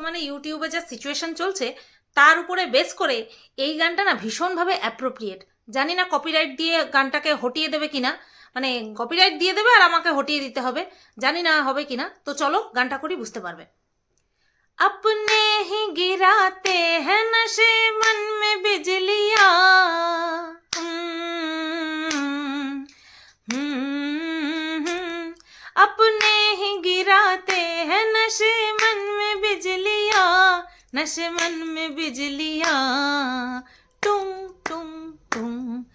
বর্তমানে ইউটিউবে যা সিচুয়েশন চলছে তার উপরে বেস করে এই গানটা না ভীষণভাবে অ্যাপ্রোপ্রিয়েট জানি না কপিরাইট দিয়ে গানটাকে হটিয়ে দেবে কিনা মানে কপিরাইট দিয়ে দেবে আর আমাকে হটিয়ে দিতে হবে জানি না হবে কিনা তো চলো গানটা করি বুঝতে পারবে अपने ही गिराते हैं नशे मन में बिजलियां हम्म, हम्म, अपने ही गिराते हैं नशे मन में बिजलिया, नशे मन में बिजलिया। टुम टुम टुम।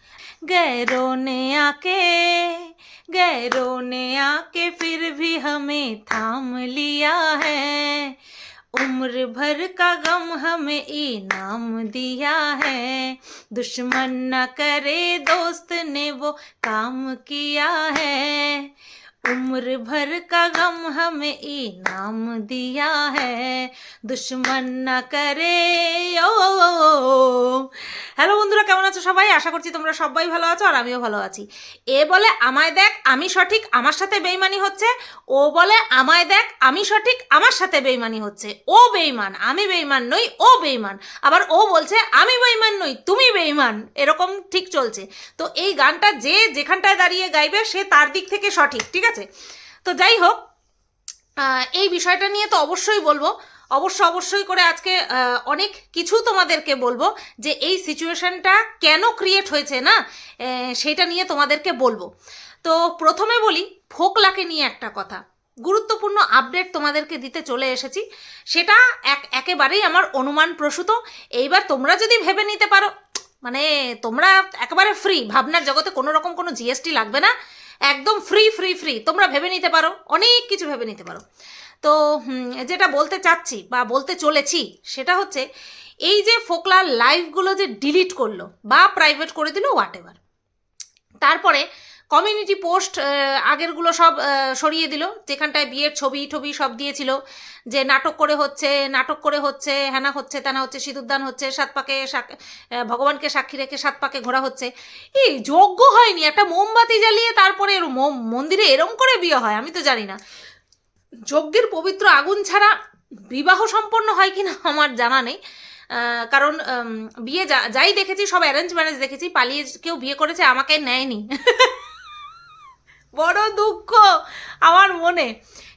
गैरों ने आके, गैरों ने आके फिर भी हमें थाम लिया है। उम्र भर का गम हमें इनाम दिया है। दुश्मन न करे दोस्त ने वो काम किया है। उम्र भर का गम हमें इनाम दिया है दुश्मन न करे ও হ্যালো বন্ধুরা কেমন আছো সবাই আশা করছি তোমরা সবাই ভালো আছো আর আমিও ভালো আছি এ বলে আমায় দেখ আমি সঠিক আমার সাথে বেইমানি হচ্ছে ও বলে আমায় দেখ আমি সঠিক আমার সাথে বেইমানি হচ্ছে ও বেইমান আমি বেইমান নই ও বেইমান আবার ও বলছে আমি বেইমান নই তুমি বেইমান এরকম ঠিক চলছে তো এই গানটা যে যেখানটায় দাঁড়িয়ে গাইবে সে তার দিক থেকে সঠিক ঠিক আছে তো যাই হোক এই বিষয়টা নিয়ে তো অবশ্যই বলব। অবশ্য অবশ্যই করে আজকে অনেক কিছু তোমাদেরকে বলব যে এই সিচুয়েশনটা কেন ক্রিয়েট হয়েছে না সেটা নিয়ে তোমাদেরকে বলব। তো প্রথমে বলি, ফোকলাকে নিয়ে একটা কথা। গুরুত্বপূর্ণ আপডেট তোমাদেরকে দিতে চলে এসেছি। সেটা এক, একেবারেই আমার অনুমান প্রসূত। এইবার তোমরা যদি ভেবে নিতে পারো মানে তোমরা একেবারে ফ্রি ভাবনার জগতে কোনো রকম কোনো জিএসটি লাগবে না। একদম ফ্রি ফ্রি ফ্রি তোমরা ভেবে নিতে পারো, অনেক কিছু ভেবে নিতে পারো। তো যেটা বলতে চাচ্ছি বা বলতে চলেছি, সেটা হচ্ছে এই যে ফোকলার লাইভগুলো যে ডিলিট করল বা প্রাইভেট করে দিল হোয়াট এভার তারপরে কমিউনিটি পোস্ট আগেরগুলো সব সরিয়ে দিল। যেখানটায় বিয়ের ছবি টবি সব দিয়েছিল যে নাটক করে হচ্ছে, নাটক করে হচ্ছে হ্যানা হচ্ছে, তেনা হচ্ছে, সিঁদুরদান হচ্ছে, সাত পাকে ভগবানকে সাক্ষী রেখে সাত পাকে ঘোরা হচ্ছে। এই যোগ্য হয়নি, একটা মোমবাতি জ্বালিয়ে তারপরে মন্দিরে এরম করে বিয়ে হয়, আমি তো জানি না। যজ্ঞের পবিত্র আগুন ছাড়া বিবাহ সম্পন্ন হয় কিনা আমার জানা নেই। কারণ বিয়ে যাই দেখেছি, সব অ্যারেঞ্জ ম্যারেজ দেখেছি, পালিয়ে কেউ বিয়ে করেছে, আমাকে নেয়নি। বড় দুঃখ। আমার মনে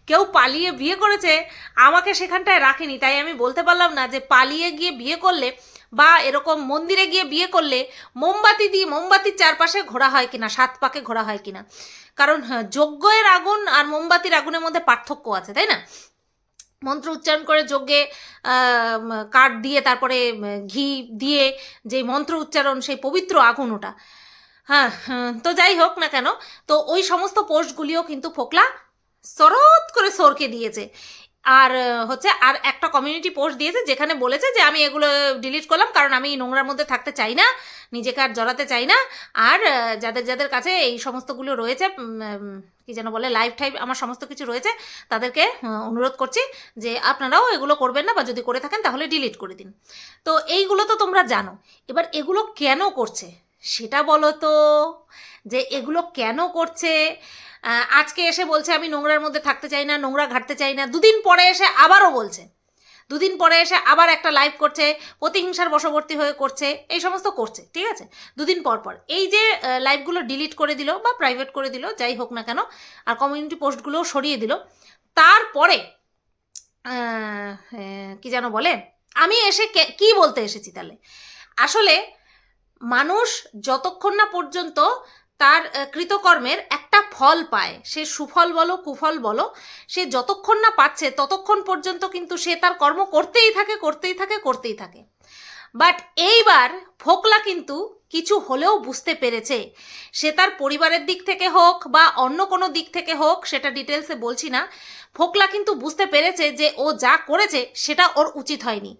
কেউ পালিয়ে বিয়ে করেছে আমাকে সেখানটায় রাখেনি। তাই আমি বলতে পারলাম না যে পালিয়ে গিয়ে বিয়ে করলে বা এরকম মন্দিরে গিয়ে বিয়ে করলে মোমবাতি দিয়ে মোমবাতির চারপাশে ঘোরা হয় কিনা সাত পাকে ঘোরা হয় কিনা। কারণ হ্যাঁ, যজ্ঞের আগুন আর মোমবাতির আগুনের মধ্যে পার্থক্য আছে তাই না? মন্ত্র উচ্চারণ করে যজ্ঞে কাঠ দিয়ে তারপরে ঘি দিয়ে যে মন্ত্র উচ্চারণ সেই পবিত্র আগুন ওটা। হ্যাঁ হ্যাঁ, তো যাই হোক না কেন তো ওই সমস্ত পোস্টগুলিও কিন্তু ফোকলা সরত করে সরকে দিয়েছে। আর হচ্ছে আর একটা কমিউনিটি পোস্ট দিয়েছে যেখানে বলেছে যে আমি এগুলো ডিলিট করলাম কারণ আমি নোংরার মধ্যে থাকতে চাই না নিজেকে আর জড়াতে চাই না। আর যাদের যাদের কাছে এই সমস্তগুলো রয়েছে কি যেন বলে লাইফ টাইপ আমার সমস্ত কিছু রয়েছে তাদেরকে অনুরোধ করছি যে আপনারাও এগুলো করবেন না বা যদি করে থাকেন তাহলে ডিলিট করে দিন। তো এইগুলো তো তোমরা জানো। এবার এগুলো কেন করছে? সেটা বলো তো যে এগুলো কেন করছে? আজকে এসে বলছে আমি নোংরার মধ্যে থাকতে চাই না নোংরা ঘাটতে চাই না। দুদিন পরে এসে আবারও বলছে। দুদিন পরে এসে আবার একটা লাইভ করছে প্রতিহিংসার বশবর্তী হয়ে করছে এই সমস্ত করছে ঠিক আছে? দুদিন পর পর। এই যে লাইভগুলো ডিলিট করে দিল বা প্রাইভেট করে দিল যাই হোক না কেন আর কমিউনিটি পোস্টগুলোও সরিয়ে দিল। তারপরে আহ, কি যেন বলে? আমি এসে কি বলতে এসেছি তাহলে? আসলে মানুষ যতক্ষণ না পর্যন্ত তার কৃতকর্মের একটা ফল পায়, সে সুফল বলো, কুফল বলো, সে যতক্ষণ না পাচ্ছে ততক্ষণ পর্যন্ত কিন্তু সে তার কর্ম করতেই থাকে করতেই থাকে করতেই থাকে। বাট এইবার ফোকলা কিন্তু কিছু হলেও বুঝতে পেরেছে। সে তার পরিবারের দিক থেকে হোক বা অন্য কোনো দিক থেকে হোক, সেটা ডিটেলসে বলছি না, ফোকলা কিন্তু বুঝতে পেরেছে যে ও যা করেছে সেটা ওর উচিত হয়নি।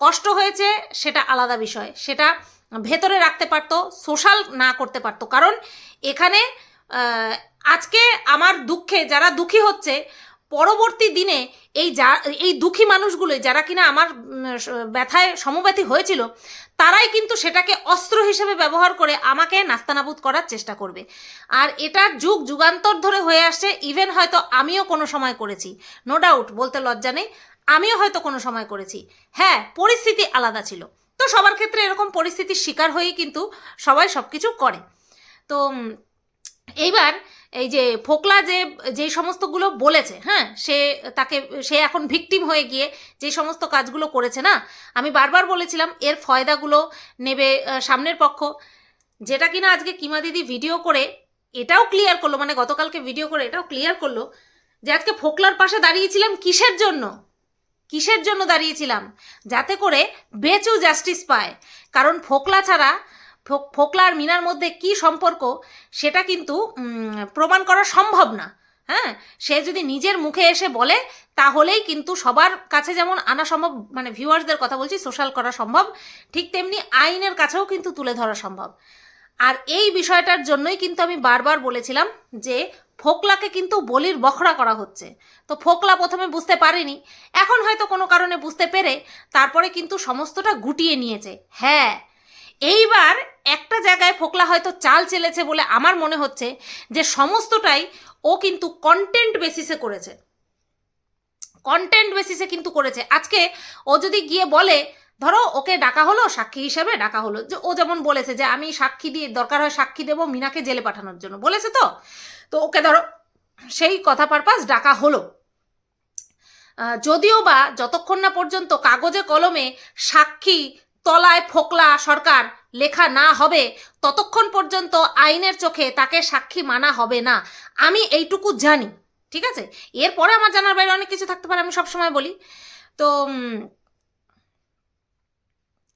কষ্ট হয়েছে, সেটা আলাদা বিষয়। সেটা ভেতরে রাখতে পারতো সোশ্যাল না করতে পারতো। কারণ এখানে আজকে আমার দুঃখে, যারা দুঃখী হচ্ছে, পরবর্তী দিনে এই যা, এই দুঃখী মানুষগুলো যারা কিনা আমার ব্যথায় সমব্যথী হয়েছিল, তারাই কিন্তু সেটাকে অস্ত্র হিসেবে ব্যবহার করে আমাকে নাস্তানাবুদ করার চেষ্টা করবে। আর এটা যুগ, যুগান্তর ধরে হয়ে আসছে ইভেন হয়তো আমিও কোনো সময় করেছি। নো ডাউট বলতে লজ্জা নেই, আমিও হয়তো কোনো সময় করেছি। হ্যাঁ পরিস্থিতি আলাদা ছিল। তো সবার ক্ষেত্রে এরকম পরিস্থিতির শিকার হয়েই কিন্তু সবাই সব কিছু করে। তো এইবার এই যে ফোকলা যে যেই সমস্তগুলো বলেছে হ্যাঁ সে তাকে, সে এখন ভিকটিম হয়ে গিয়ে যে সমস্ত কাজগুলো করেছে না, আমি বারবার বলেছিলাম এর ফয়দাগুলো নেবে সামনের পক্ষ। যেটা কিনা আজকে কিমা দিদি ভিডিও করে এটাও ক্লিয়ার করল মানে গতকালকে ভিডিও করে এটাও ক্লিয়ার করল যে আজকে ফোকলার পাশে দাঁড়িয়েছিলাম কিসের জন্য? কিসের জন্য দাঁড়িয়েছিলাম? যাতে করে বেচু জাস্টিস পায়। কারণ ফোকলা ছাড়া, ফোক- ফোকলা আর মিনার মধ্যে কি সম্পর্ক, সেটা কিন্তু প্রমাণ করা সম্ভব না। হ্যাঁ? সে যদি নিজের মুখে এসে বলে, তাহলেই কিন্তু সবার কাছে যেমন আনা সম্ভব মানে ভিউয়ার্সদের কথা বলছি সোশ্যাল করা সম্ভব, ঠিক তেমনি আইনের কাছেও কিন্তু তুলে ধরা সম্ভব। আর এই বিষয়টার জন্যই কিন্তু আমি বারবার বলেছিলাম যে ফোকলাকে কিন্তু বলির বখরা করা হচ্ছে। তো ফোকলা প্রথমে বুঝতে পারেনি। এখন হয়তো কোনো কারণে বুঝতে পেরে তারপরে কিন্তু সমস্তটা গুটিয়ে নিয়েছে। হ্যাঁ এইবার একটা জায়গায় ফোকলা হয়তো চাল চেলেছে বলে আমার মনে হচ্ছে যে সমস্তটাই ও কিন্তু কন্টেন্ট বেসিসে করেছে। কন্টেন্ট বেসিসে কিন্তু করেছে। আজকে ও যদি গিয়ে বলে ধরো ওকে ডাকা হলো, সাক্ষী হিসাবে ডাকা হলো। যে ও যেমন বলেছে যে আমি সাক্ষী দিয়ে, দরকার হয় সাক্ষী দেবো মিনাকে জেলে পাঠানোর জন্য। বলেছে তো? তো ওকে ধরো সেই কথা পারপাস ডাকা হলো। যদিও বা যতক্ষণ না পর্যন্ত কাগজে কলমে সাক্ষী, তলায় ফোকলা সরকার লেখা না হবে, ততক্ষণ পর্যন্ত আইনের চোখে তাকে সাক্ষী মানা হবে না। আমি এইটুকু জানি, ঠিক আছে? এরপরে আমার জানার বাইরে অনেক কিছু থাকতে পারে, আমি সবসময় বলি। তো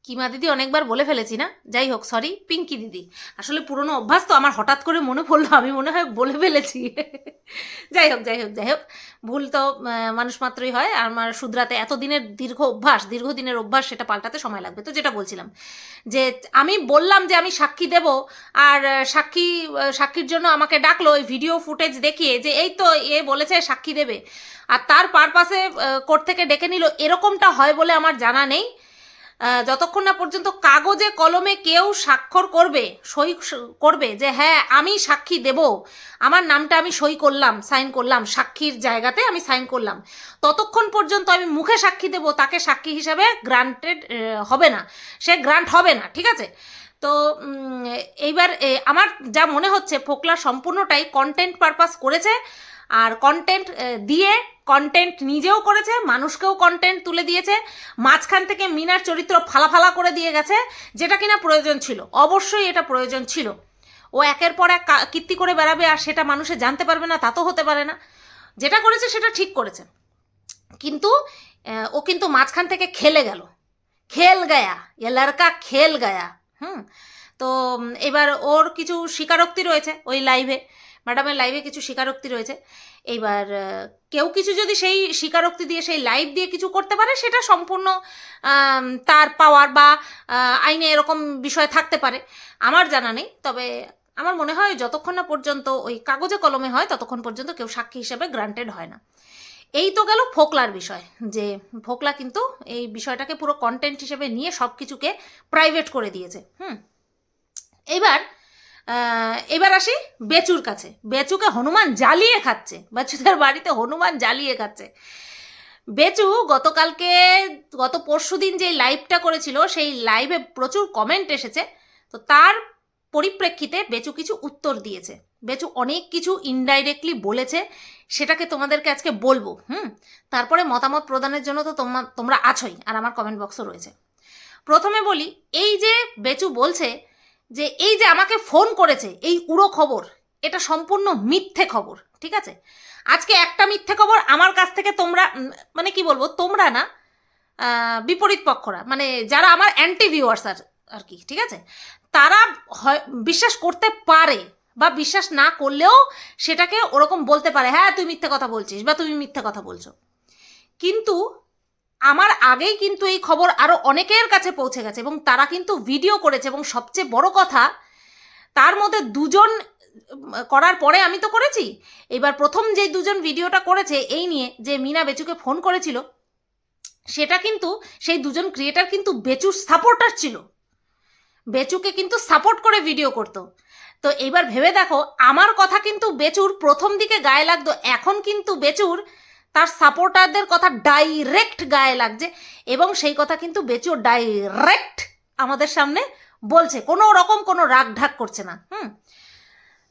কিমা দিদি অনেকবার বলে ফেলেছি না? যাই হোক সরি পিঙ্কি দিদি। আসলে পুরনো অভ্যাস তো আমার হঠাৎ করে মনে পড়ল, আমি মনে হয় বলে ফেলেছি। যাই হোক যাই হোক যাই হোক। ভুল তো মানুষ মাত্রই হয়। আর আমার শুধরাতে এতদিনের দীর্ঘ অভ্যাস, দীর্ঘদিনের অভ্যাস, সেটা পাল্টাতে সময় লাগবে। তো যেটা বলছিলাম, যে আমি বললাম যে আমি সাক্ষী দেব, আর সাক্ষী সাক্ষীর জন্য আমাকে ডাকলো ওই ভিডিও ফুটেজ দেখিয়ে যে, এই তো এ বলেছে সাক্ষী দেবে। আর তার পারপাসে কোর্ট থেকে ডেকে নিল। এরকমটা হয় বলে আমার জানা নেই। যতক্ষণ না পর্যন্ত কাগজে, কলমে কেউ স্বাক্ষর করবে, সই করবে যে হ্যাঁ আমি সাক্ষী দেব। আমার নামটা আমি সই করলাম, সাইন করলাম, সাক্ষীর জায়গাতে আমি সাইন করলাম। ততক্ষণ পর্যন্ত আমি মুখে সাক্ষী দেব, তাকে সাক্ষী হিসাবে গ্রান্টেড হবে না। সে গ্রান্ট হবে না, ঠিক আছে? তো এইবার আমার যা মনে হচ্ছে, ফোকলা সম্পূর্ণটাই কন্টেন্ট পারপাস করেছে। আর কন্টেন্ট দিয়ে কন্টেন্ট নিজেও করেছে, মানুষকেও কন্টেন্ট তুলে দিয়েছে। মাঝখান থেকে মিনার চরিত্র ফালা ফালা করে দিয়ে গেছে, যেটা কিনা প্রয়োজন ছিল। অবশ্যই এটা প্রয়োজন ছিল। ও একের পর এক কীর্তি করে বেড়াবে আর সেটা মানুষে জানতে পারবে না, তা তো হতে পারে না। যেটা করেছে সেটা ঠিক করেছে। কিন্তু ও কিন্তু মাঝখান থেকে খেলে গেল। খেল গায়া, এ লড়কা খেল গায়া। হুম? তো এবার ওর কিছু স্বীকারোক্তি রয়েছে ওই লাইভে ম্যাডামের লাইভে কিছু স্বীকারোক্তি রয়েছে। এইবার কেউ কিছু যদি সেই স্বীকারোক্তি দিয়ে, সেই লাইভ দিয়ে কিছু করতে পারে, সেটা সম্পূর্ণ তার পাওয়ার বা আইনে এরকম বিষয় থাকতে পারে। আমার জানা নেই, তবে আমার মনে হয় যতক্ষণ না পর্যন্ত ওই কাগজে কলমে হয়, ততক্ষণ পর্যন্ত কেউ সাক্ষী হিসেবে গ্রান্টেড হয় না। এই তো গেল ফোকলার বিষয়, যে ফোকলা কিন্তু এই বিষয়টাকে পুরো কন্টেন্ট হিসেবে নিয়ে সব কিছুকে প্রাইভেট করে দিয়েছে। হুম। এবার এবার আসি বেচুর কাছে। বেচুকে হনুমান জ্বালিয়ে খাচ্ছে। বেচুদের বাড়িতে হনুমান জ্বালিয়ে খাচ্ছে। বেচু গতকালকে, গত পরশু দিন যে লাইভটা করেছিল, সেই লাইভে প্রচুর কমেন্ট এসেছে। তো তার পরিপ্রেক্ষিতে বেচু কিছু উত্তর দিয়েছে। বেচু অনেক কিছু ইনডাইরেক্টলি বলেছে। সেটাকে তোমাদেরকে আজকে বলব, হুম? তারপরে মতামত প্রদানের জন্য তো তোমা, তোমরা আছোই, আর আমার কমেন্ট বক্সও রয়েছে। প্রথমে বলি, এই যে বেচু বলছে যে এই যে আমাকে ফোন করেছে, এই উড়ো খবর, এটা সম্পূর্ণ মিথ্যে খবর, ঠিক আছে? আজকে একটা মিথ্যে খবর আমার কাছ থেকে তোমরা মানে কি বলব, তোমরা না বিপরীত পক্ষরা মানে যারা আমার অ্যান্টি ভিউয়ার্স আর আর কি, ঠিক আছে? তারা হয়, বিশ্বাস করতে পারে বা বিশ্বাস না করলেও সেটাকে ওরকম বলতে পারে হ্যাঁ তুই মিথ্যে কথা বলছিস বা তুমি মিথ্যে কথা বলছো। কিন্তু আমার আগেই কিন্তু এই খবর আরও অনেকের কাছে পৌঁছে গেছে এবং তারা কিন্তু ভিডিও করেছে এবং সবচেয়ে বড় কথা, তার মধ্যে দুজন করার পরে আমি তো করেছি। এবার প্রথম যে দুজন ভিডিওটা করেছে, এই নিয়ে যে মিনা বেচুকে ফোন করেছিল, সেটা কিন্তু সেই দুজন ক্রিয়েটার কিন্তু বেচুর সাপোর্টার ছিল। বেচুকে কিন্তু সাপোর্ট করে ভিডিও করতো। তো এবার ভেবে দেখো, আমার কথা কিন্তু বেচুর প্রথম দিকে গায়ে লাগতো, এখন কিন্তু বেচুর তার সাপোর্টারদের কথা ডাইরেক্ট গায়ে লাগছে এবং সেই কথা কিন্তু বেচু ডাইরেক্ট আমাদের সামনে বলছে। কোনো রকম কোনো রাগ ঢাক করছে না, হুম?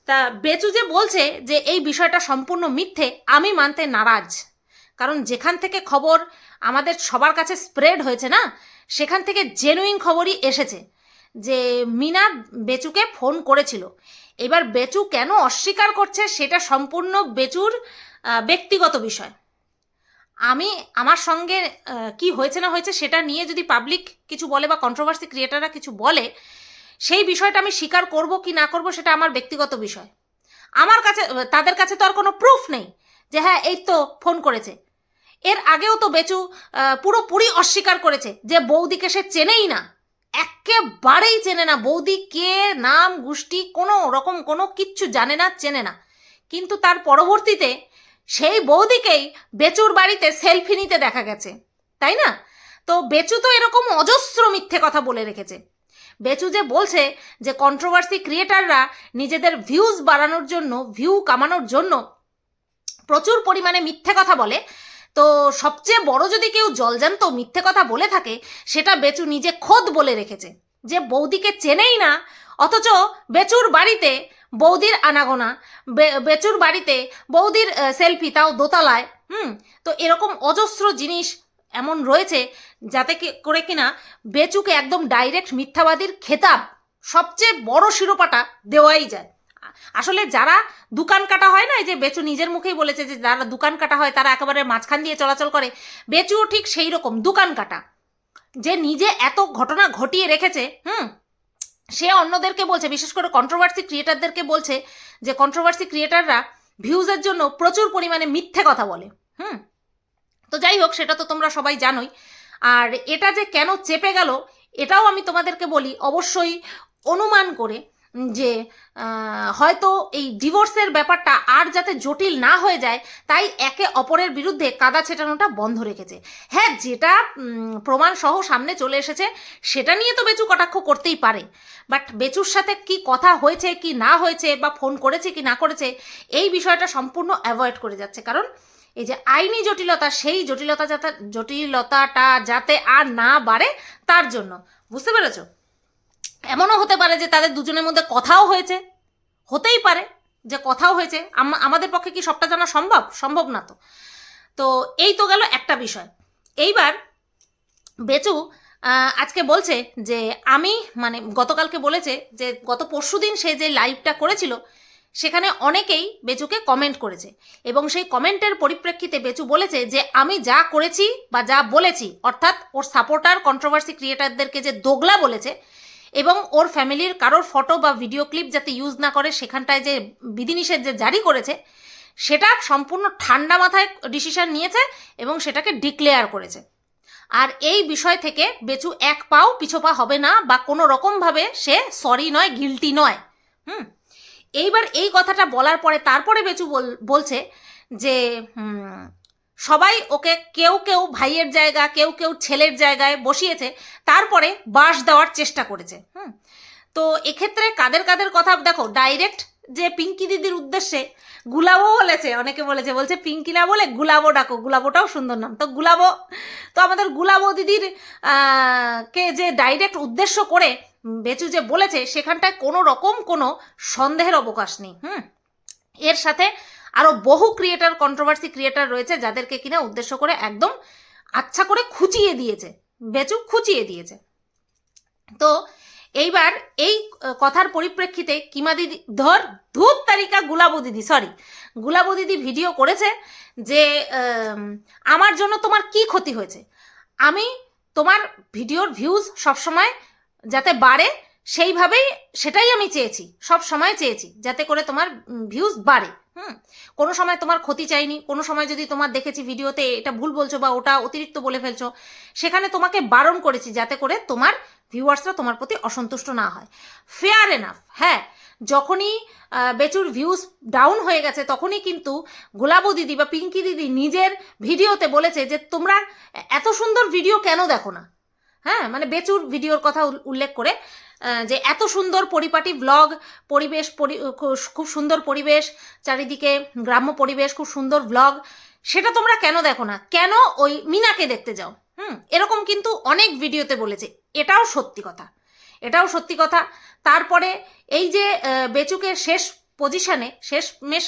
তা বেচু যে বলছে যে এই বিষয়টা সম্পূর্ণ মিথ্যে, আমি মানতে নারাজ। কারণ যেখান থেকে খবর আমাদের সবার কাছে স্প্রেড হয়েছে না, সেখান থেকে জেনুইন খবরই এসেছে যে মিনা বেচুকে ফোন করেছিল। এবার বেচু কেন অস্বীকার করছে সেটা সম্পূর্ণ বেচুর ব্যক্তিগত বিষয়। আমি আমার সঙ্গে কি হয়েছে না হয়েছে সেটা নিয়ে যদি পাবলিক কিছু বলে বা কন্ট্রোভার্সি ক্রিয়েটাররা কিছু বলে, সেই বিষয়টা আমি স্বীকার করব কি না করব সেটা আমার ব্যক্তিগত বিষয়। আমার কাছে তাদের কাছে তো আর কোনো প্রুফ নেই যে হ্যাঁ এই তো ফোন করেছে। এর আগেও তো বেচু পুরোপুরি অস্বীকার করেছে যে বৌদিকে সে চেনেই না। একেবারেই চেনে না। বৌদি কে, নাম, গোষ্ঠী, কোনো রকম কোনো কিচ্ছু জানে না, চেনে না। কিন্তু তার পরবর্তীতে সেই বৌদিকেই বেচুর বাড়িতে সেলফি নিতে দেখা গেছে, তাই না? তো বেচু তো এরকম অজস্র মিথ্যে কথা বলে রেখেছে। বেচু যে বলছে যে কন্ট্রোভার্সি ক্রিয়েটাররা নিজেদের ভিউজ বাড়ানোর জন্য ভিউ কামানোর জন্য প্রচুর পরিমাণে মিথ্যে কথা বলে, তো সবচেয়ে বড় যদি কেউ জলজান্ত মিথ্যে কথা বলে থাকে, সেটা বেচু নিজে খোদ বলে রেখেছে যে বৌদিকে চেনেই না, অথচ বেচুর বাড়িতে বৌদির আনাগোনা বেচুর বাড়িতে বৌদির সেলফি তাও দোতলায়, হুম? তো এরকম অজস্র জিনিস এমন রয়েছে যাতে করে কিনা বেচুকে একদম ডাইরেক্ট মিথ্যাবাদীর খেতাব, সবচেয়ে বড় শিরোপাটা দেওয়াই যায়। আসলে যারা দোকান কাটা হয় না, এই যে বেচু নিজের মুখেই বলেছে যে যারা দোকান কাটা হয়, তারা একেবারে মাঝখান দিয়ে চলাচল করে, বেচুও ঠিক সেই রকম দোকান কাটা। যে নিজে এত ঘটনা ঘটিয়ে রেখেছে, হুম? সে অন্যদেরকে বলছে, বিশেষ করে কন্ট্রোভার্সি ক্রিয়েটারদেরকে বলছে যে কন্ট্রোভার্সি ক্রিয়েটাররা ভিউজের জন্য প্রচুর পরিমাণে মিথ্যে কথা বলে। হুম? তো যাই হোক, সেটা তো তোমরা সবাই জানোই। আর এটা যে কেন চেপে গেল, এটাও আমি তোমাদেরকে বলি, অবশ্যই অনুমান করে যে হয়তো এই ডিভোর্সের ব্যাপারটা আর যাতে জটিল না হয়ে যায়, তাই একে অপরের বিরুদ্ধে কাদা ছেটানোটা বন্ধ রেখেছে। হ্যাঁ যেটা প্রমাণ সহ সামনে চলে এসেছে, সেটা নিয়ে তো বেচু কটাক্ষ করতেই পারে। বাট বেচুর সাথে কি কথা হয়েছে, কি না হয়েছে, বা ফোন করেছে কি না করেছে, এই বিষয়টা সম্পূর্ণ অ্যাভয়েড করে যাচ্ছে। কারণ এই যে আইনি জটিলতা, সেই জটিলতা যাতে, জটিলতাটা যাতে আর না বাড়ে, তার জন্য। বুঝতে পেরেছ? এমনও হতে পারে যে তাদের দুজনের মধ্যে কথাও হয়েছে। হতেই পারে যে কথাও হয়েছে। আম- আমাদের পক্ষে কি সবটা জানা সম্ভব? সম্ভব না তো। তো এই তো গেল একটা বিষয়। এইবার বেচু আজকে বলছে যে আমি মানে গতকালকে বলেছে যে গত পরশুদিন সে যে লাইভটা করেছিল, সেখানে অনেকেই বেচুকে কমেন্ট করেছে। এবং সেই কমেন্টের পরিপ্রেক্ষিতে বেচু বলেছে যে আমি যা করেছি বা যা বলেছি, অর্থাৎ ওর সাপোর্টার কন্ট্রোভার্সি ক্রিয়েটারদেরকে যে দোগলা বলেছে এবং ওর ফ্যামিলির কারোর ফটো বা ভিডিও ক্লিপ যাতে ইউজ না করে, সেখানটায় যে বিধিনিষেধ যে জারি করেছে, সেটা সম্পূর্ণ ঠান্ডা মাথায় ডিসিশন নিয়েছে এবং সেটাকে ডিক্লেয়ার করেছে। আর এই বিষয় থেকে বেচু এক পাও পিছোপা হবে না বা কোনো রকমভাবে সে সরি নয় গিলটি নয়। হুম? এইবার এই কথাটা বলার পরে তারপরে বেচু বল- বলছে যে সবাই ওকে কেউ কেউ ভাইয়ের জায়গা, কেউ কেউ ছেলের জায়গায় বসিয়েছে, তারপরে বাস দেওয়ার চেষ্টা করেছে, হুম? তো এক্ষেত্রে কাদের কাদের কথা, দেখো ডাইরেক্ট যে পিঙ্কি দিদির উদ্দেশ্যে গুলাবো বলেছে, অনেকে বলেছে, বলছে পিঙ্কি না বলে গুলাবো ডাকো, গুলাবোটাও সুন্দর নাম, তো গুলাবো তো আমাদের গুলাবো দিদির কে যে ডাইরেক্ট উদ্দেশ্য করে বেচু যে বলেছে, সেখানটায় কোনো রকম কোনো সন্দেহের অবকাশ নেই, হুম? এর সাথে আরও বহু ক্রিয়েটার কন্ট্রোভার্সি ক্রিয়েটার রয়েছে যাদেরকে কিনা উদ্দেশ্য করে একদম আচ্ছা করে খুঁচিয়ে দিয়েছে, বেচু খুঁচিয়ে দিয়েছে। তো এইবার এই কথার পরিপ্রেক্ষিতে কিমা দিদি ধর ধূপ তালিকা গুলাবো দিদি সরি গুলাবো দিদি ভিডিও করেছে যে আমার জন্য তোমার কি ক্ষতি হয়েছে? আমি তোমার ভিডিওর ভিউজ সবসময় যাতে বাড়ে সেইভাবেই সেটাই আমি চেয়েছি, সব সময় চেয়েছি, যাতে করে তোমার ভিউজ বাড়ে, হুম? কোনো সময় তোমার ক্ষতি চাইনি, কোনো সময় যদি তোমার দেখেছি ভিডিওতে এটা ভুল বলছো বা ওটা অতিরিক্ত বলে ফেলছো, সেখানে তোমাকে বারণ করেছি যাতে করে তোমার ভিউয়ার্সরা তোমার প্রতি অসন্তুষ্ট না হয়। ফেয়ার এনাফ হ্যাঁ যখনই বেচুর ভিউজ ডাউন হয়ে গেছে, তখনই কিন্তু গোলাবু দিদি বা পিঙ্কি দিদি নিজের ভিডিওতে বলেছে যে, তোমরা এত সুন্দর ভিডিও কেন দেখো না? হ্যাঁ মানে বেচুর ভিডিওর কথা উল্লেখ করে যে এত সুন্দর পরিপাটি ব্লগ পরিবেশ, পরি- খুব সুন্দর পরিবেশ, চারিদিকে গ্রাম্য পরিবেশ, খুব সুন্দর ব্লগ সেটা তোমরা কেন দেখো না? কেন ওই মিনাকে দেখতে যাও? হুম, এরকম কিন্তু অনেক ভিডিওতে বলেছে। এটাও সত্যি কথা। এটাও সত্যি কথা। তারপরে এই যে বেচুকের বেচুকে শেষ পজিশনে শেষ মেশ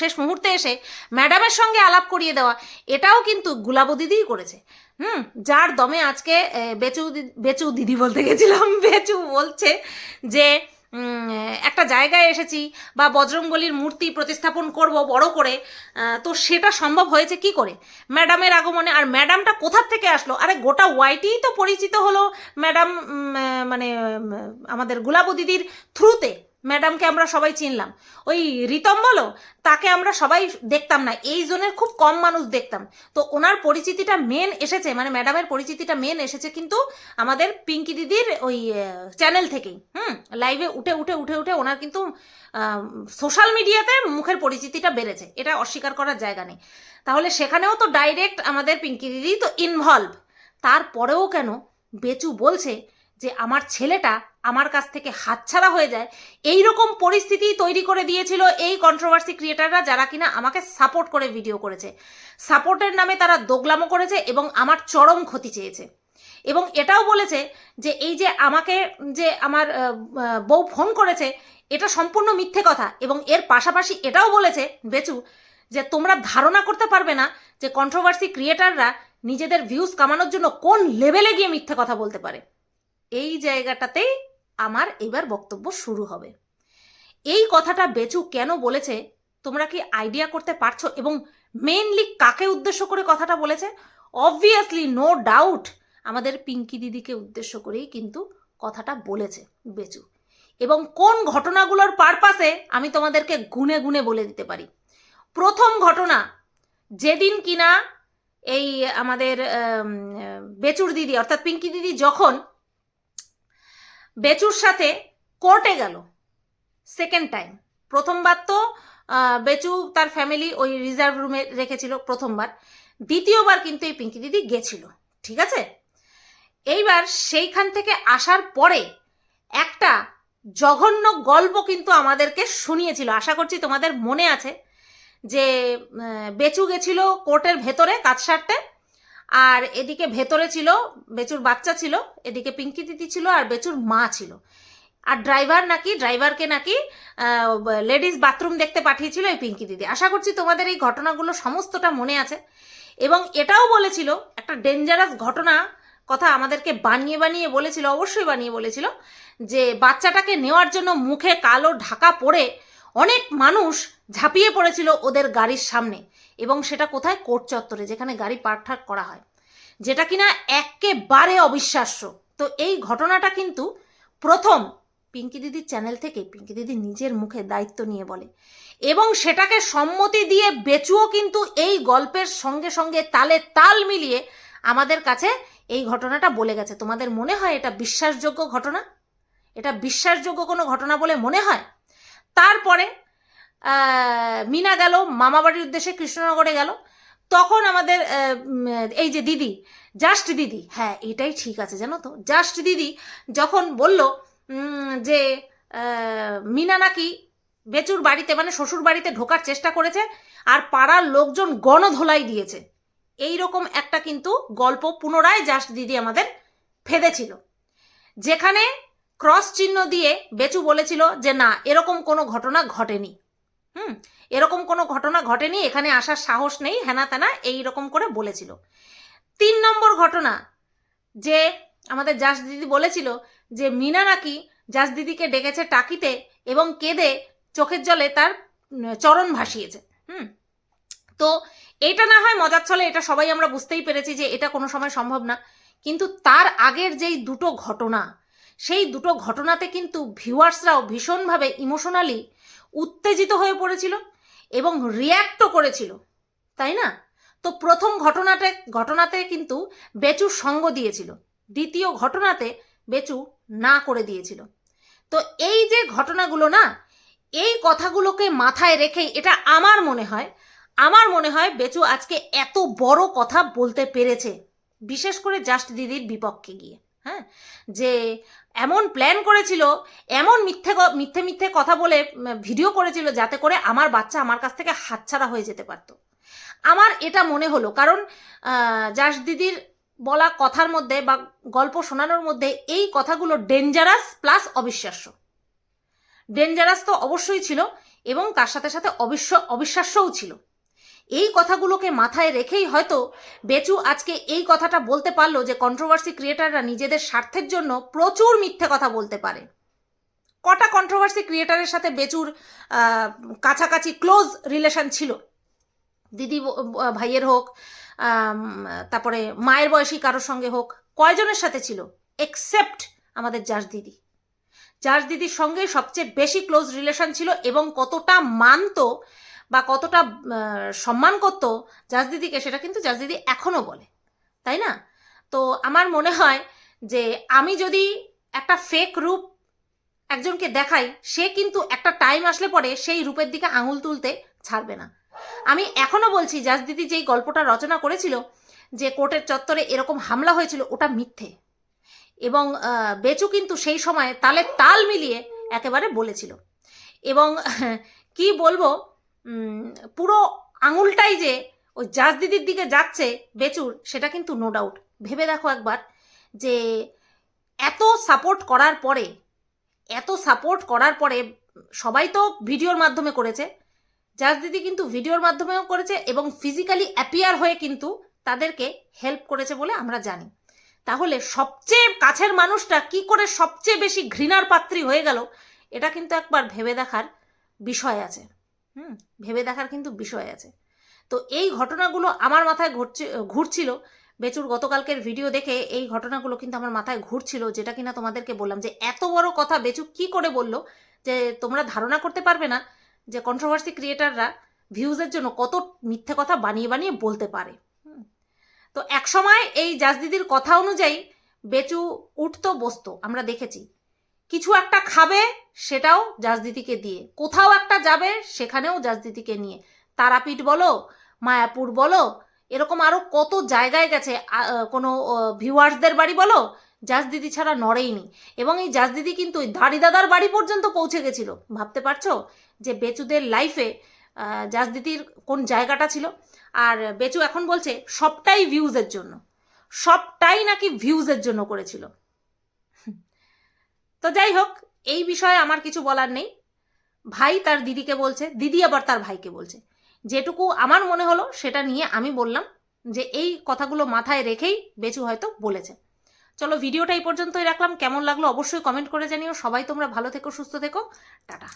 শেষ মুহূর্তে এসে ম্যাডামের সঙ্গে আলাপ করিয়ে দেওয়া, এটাও কিন্তু গুলাবো দিদিই করেছে। হুম, যার দমে আজকে বেচু বেচু দিদি বলতে গেছিলাম, বেচু বলছে যে একটা জায়গায় এসেছি বা বজরংবলির মূর্তি প্রতিস্থাপন করব বড় করে তো সেটা সম্ভব হয়েছে কি করে? ম্যাডামের আগমনে, আর ম্যাডামটা কোথার থেকে আসলো? আরে গোটা ওয়াইটিই তো পরিচিত হলো ম্যাডাম মানে আমাদের গুলাবু দিদির থ্রুতে ম্যাডামকে আমরা সবাই চিনলাম। ওই রিতম বলো? তাকে আমরা সবাই দেখতাম না। এই জোনের খুব কম মানুষ দেখতাম। তো ওনার পরিচিতিটা মেন এসেছে মানে ম্যাডামের পরিচিতিটা মেন এসেছে কিন্তু আমাদের পিঙ্কি দিদির ওই চ্যানেল থেকেই। হুম? লাইভে উঠে উঠে উঠে উঠে ওনার কিন্তু সোশ্যাল মিডিয়াতে মুখের পরিচিতিটা বেড়েছে। এটা অস্বীকার করার জায়গা নেই। তাহলে সেখানেও তো ডাইরেক্ট আমাদের পিঙ্কি দিদি তো ইনভলভ তারপরেও কেন বেচু বলছে যে, আমার ছেলেটা আমার কাছ থেকে হাতছাড়া হয়ে যায় এই রকম পরিস্থিতি তৈরি করে দিয়েছিল এই কন্ট্রোভার্সি ক্রিয়েটাররা যারা কিনা আমাকে সাপোর্ট করে ভিডিও করেছে। সাপোর্টের নামে তারা দোগলামো করেছে এবং আমার চরম ক্ষতি চেয়েছে। এবং এটাও বলেছে যে এই যে আমাকে, যে আমার বউ ফোন করেছে, এটা সম্পূর্ণ মিথ্যে কথা এবং এর পাশাপাশি এটাও বলেছে, বেচু, যে তোমরা ধারণা করতে পারবে না যে কন্ট্রোভার্সি ক্রিয়েটাররা নিজেদের ভিউজ কামানোর জন্য কোন লেভেলে গিয়ে মিথ্যে কথা বলতে পারে। এই জায়গাটাতেই আমার এবার বক্তব্য শুরু হবে। এই কথাটা বেচু কেন বলেছে? তোমরা কি আইডিয়া করতে পারছ? এবং মেনলি কাকে উদ্দেশ্য করে কথাটা বলেছে? অবভিয়াসলি নো ডাউট আমাদের পিঙ্কি দিদিকে উদ্দেশ্য করেই কিন্তু কথাটা বলেছে বেচু। এবং কোন ঘটনাগুলোর পারপাসে আমি তোমাদেরকে গুনে গুনে বলে দিতে পারি? প্রথম ঘটনা, যেদিন কিনা এই আমাদের বেচুর দিদি, অর্থাৎ পিঙ্কি দিদি যখন বেচুর সাথে কোর্টে গেল। সেকেন্ড টাইম প্রথমবার তো বেচু তার ফ্যামিলি ওই রিজার্ভ রুমে রেখেছিল প্রথমবার। দ্বিতীয়বার কিন্তু এই পিঙ্কি দিদি গেছিল। ঠিক আছে? এইবার সেইখান থেকে আসার পরে একটা জঘন্য গল্প কিন্তু আমাদেরকে শুনিয়েছিল। আশা করছি তোমাদের মনে আছে যে বেচু গেছিল কোর্টের ভেতরে কাজ সারতে। আর এদিকে ভেতরে ছিল, বেচুর বাচ্চা ছিল, এদিকে পিঙ্কি দিদি ছিল আর বেচুর মা ছিল। আর ড্রাইভার নাকি, ড্রাইভারকে নাকি লেডিস বাথরুম দেখতে পাঠিয়েছিল এই পিঙ্কি দিদি। আশা করছি তোমাদের এই ঘটনাগুলো সমস্তটা মনে আছে। এবং এটাও বলেছিল, একটা ডেঞ্জারাস ঘটনা কথা আমাদেরকে বানিয়ে বানিয়ে বলেছিল, অবশ্যই বানিয়ে বলেছিল, যে বাচ্চাটাকে নেওয়ার জন্য মুখে কালো ঢাকা পরে অনেক মানুষ ঝাঁপিয়ে পড়েছিল ওদের গাড়ির সামনে এবং সেটা কোথায়? কোর্ট চত্বরে, যেখানে গাড়ি পার্ক করা হয়। যেটা কিনা একেবারে অবিশ্বাস্য। তো এই ঘটনাটা কিন্তু প্রথম পিঙ্কি দিদির চ্যানেল থেকে পিঙ্কি দিদি নিজের মুখে দায়িত্ব নিয়ে বলে। এবং সেটাকে সম্মতি দিয়ে বেচুও কিন্তু এই গল্পের সঙ্গে সঙ্গে তালে তাল মিলিয়ে আমাদের কাছে এই ঘটনাটা বলে গেছে। তোমাদের মনে হয় এটা বিশ্বাসযোগ্য ঘটনা? এটা বিশ্বাসযোগ্য কোনো ঘটনা বলে মনে হয়? তারপরে মিনা গেল, মামাবাড়ির উদ্দেশ্যে কৃষ্ণনগরে গেল। তখন আমাদের এই যে দিদি, জাস্ট দিদি হ্যাঁ এটাই ঠিক আছে জানো তো? জাস্ট দিদি যখন বলল যে মিনা নাকি বেচুর বাড়িতে মানে শ্বশুর বাড়িতে ঢোকার চেষ্টা করেছে আর পাড়ার লোকজন গণধোলাই দিয়েছে। এই রকম একটা কিন্তু গল্প পুনরায় জাস্ট দিদি আমাদের ফেদেছিল। যেখানে ক্রস চিহ্ন দিয়ে বেচু বলেছিল যে, না, এরকম কোনো ঘটনা ঘটেনি। হুম, এরকম কোনো ঘটনা ঘটেনি, এখানে আসার সাহস নেই, হেনা তেনা এইরকম করে বলেছিল। তিন নম্বর ঘটনা, যে আমাদের জাস দিদি বলেছিল যে মিনা নাকি জাস দিদিকে ডেকেছে টাকিতে এবং কেঁদে চোখের জলে তার চরণ ভাসিয়েছে। হুম, তো এটা না হয় মজার ছলে, এটা সবাই আমরা বুঝতেই পেরেছি যে এটা কোনো সময় সম্ভব না। কিন্তু তার আগের যেই দুটো ঘটনা, সেই দুটো ঘটনাতে কিন্তু ভিউয়ার্সরাও ভীষণভাবে ইমোশনালি উত্তেজিত হয়ে পড়েছিল এবং রিয়্যাক্টও করেছিল, তাই না? তো প্রথম ঘটনাতে ঘটনাতে কিন্তু বেচু সঙ্গ দিয়েছিল। দ্বিতীয় ঘটনাতে বেচু না করে দিয়েছিল। তো এই যে ঘটনাগুলো না, এই কথাগুলোকে মাথায় রেখেই এটা আমার মনে হয়, আমার মনে হয় বেচু আজকে এত বড় কথা বলতে পেরেছে, বিশেষ করে জাস্ট দিদির বিপক্ষে গিয়ে হ্যাঁ? যে এমন প্ল্যান করেছিল, এমন মিথ্যে মিথ্যে মিথ্যে কথা বলে ভিডিও করেছিল যাতে করে আমার বাচ্চা আমার কাছ থেকে হাতছাড়া হয়ে যেতে পারতো। আমার এটা মনে হলো, কারণ জাস দিদির বলা কথার মধ্যে বা গল্প শোনানোর মধ্যে এই কথাগুলো ডেঞ্জারাস প্লাস অবিশ্বাস্য। ডেঞ্জারাস তো অবশ্যই ছিল এবং তার সাথে সাথে অবিশ্ব অবিশ্বাস্যও ছিল। এই কথাগুলোকে মাথায় রেখেই হয়তো বেচু আজকে এই কথাটা বলতে পারল যে কন্ট্রোভার্সি ক্রিয়েটাররা নিজেদের স্বার্থের জন্য প্রচুর মিথ্যে কথা বলতে পারে। কটা কন্ট্রোভার্সি ক্রিয়েটারের সাথে বেচুর কাছাকাছি ক্লোজ রিলেশন ছিল? দিদি ভাইয়ের হোক তারপরে মায়ের বয়সী কারোর সঙ্গে হোক, কয়জনের সাথে ছিল? এক্সেপ্ট আমাদের জাস দিদি। জাস দিদির সঙ্গে সবচেয়ে বেশি ক্লোজ রিলেশন ছিল এবং কতটা মানতো বা কতটা সম্মান করতো জাজ দিদিকে, সেটা কিন্তু জাস দিদি এখনও বলে, তাই না? তো আমার মনে হয় যে আমি যদি একটা ফেক রূপ একজনকে দেখাই, সে কিন্তু একটা টাইম আসলে পরে সেই রূপের দিকে আঙুল তুলতে ছাড়বে না। আমি এখনও বলছি, জাজ দিদি যেই গল্পটা রচনা করেছিল, যে কোর্টের চত্বরে এরকম হামলা হয়েছিল, ওটা মিথ্যে। এবং বেচু কিন্তু সেই সময় তালে তাল মিলিয়ে একেবারে বলেছিল। এবং কি বলব পুরো আঙুলটাই যে ওই জাজ দিদির দিকে যাচ্ছে বেচুর, সেটা কিন্তু নো ডাউট ভেবে দেখো একবার যে এত সাপোর্ট করার পরে, এত সাপোর্ট করার পরে সবাই তো ভিডিওর মাধ্যমে করেছে। জাজ দিদি কিন্তু ভিডিওর মাধ্যমেও করেছে এবং ফিজিক্যালি অ্যাপিয়ার হয়ে কিন্তু তাদেরকে হেল্প করেছে বলে আমরা জানি। তাহলে সবচেয়ে কাছের মানুষটা কি করে সবচেয়ে বেশি ঘৃণার পাত্রী হয়ে গেল, এটা কিন্তু একবার ভেবে দেখার বিষয় আছে। হুম। ভেবে দেখার কিন্তু বিষয় আছে। তো এই ঘটনাগুলো আমার মাথায় ঘটছে ঘুরছিল। বেচুর গতকালকের ভিডিও দেখে এই ঘটনাগুলো কিন্তু আমার মাথায় ঘুরছিল যেটা কিনা তোমাদেরকে বললাম যে এত বড় কথা বেচু কি করে বলল যে তোমরা ধারণা করতে পারবে না যে কন্ট্রোভার্সি ক্রিয়েটাররা ভিউজের জন্য কত মিথ্যে কথা বানিয়ে বানিয়ে বলতে পারে। হুম। তো একসময় এই জাজদিদির কথা অনুযায়ী বেচু উঠতো বসতো আমরা দেখেছি। কিছু একটা খাবে, সেটাও জাজদিদিকে দিয়ে। কোথাও একটা যাবে, সেখানেও জাজদিদিকে নিয়ে। তারাপীঠ বলো, মায়াপুর বলো, এরকম আরও কত জায়গায় গেছে। কোনো ভিউয়ার্সদের বাড়ি বলো জাজ দিদি ছাড়া নড়েইনি এবং এই জাজ দিদি কিন্তু ওই দাদার বাড়ি পর্যন্ত পৌঁছে গেছিল। ভাবতে পারছ? যে বেচুদের লাইফে জাজ দিদির কোন জায়গাটা ছিল? আর বেচু এখন বলছে, সবটাই ভিউজের জন্য। সবটাই নাকি ভিউজের জন্য করেছিল। তো যাই হোক, এই বিষয়ে আমার কিছু বলার নেই। ভাই তার দিদিকে বলছে, দিদি আবার তার ভাইকে বলছে। যেটুকু আমার মনে হলো, সেটা নিয়ে আমি বললাম যে এই কথাগুলো মাথায় রেখেই বেচু হয়তো বলেছে। চলো, ভিডিওটা এই পর্যন্তই রাখলাম। কেমন লাগল অবশ্যই কমেন্ট করে জানিও। সবাই তোমরা ভালো থেকো, সুস্থ থেকো। টাটা।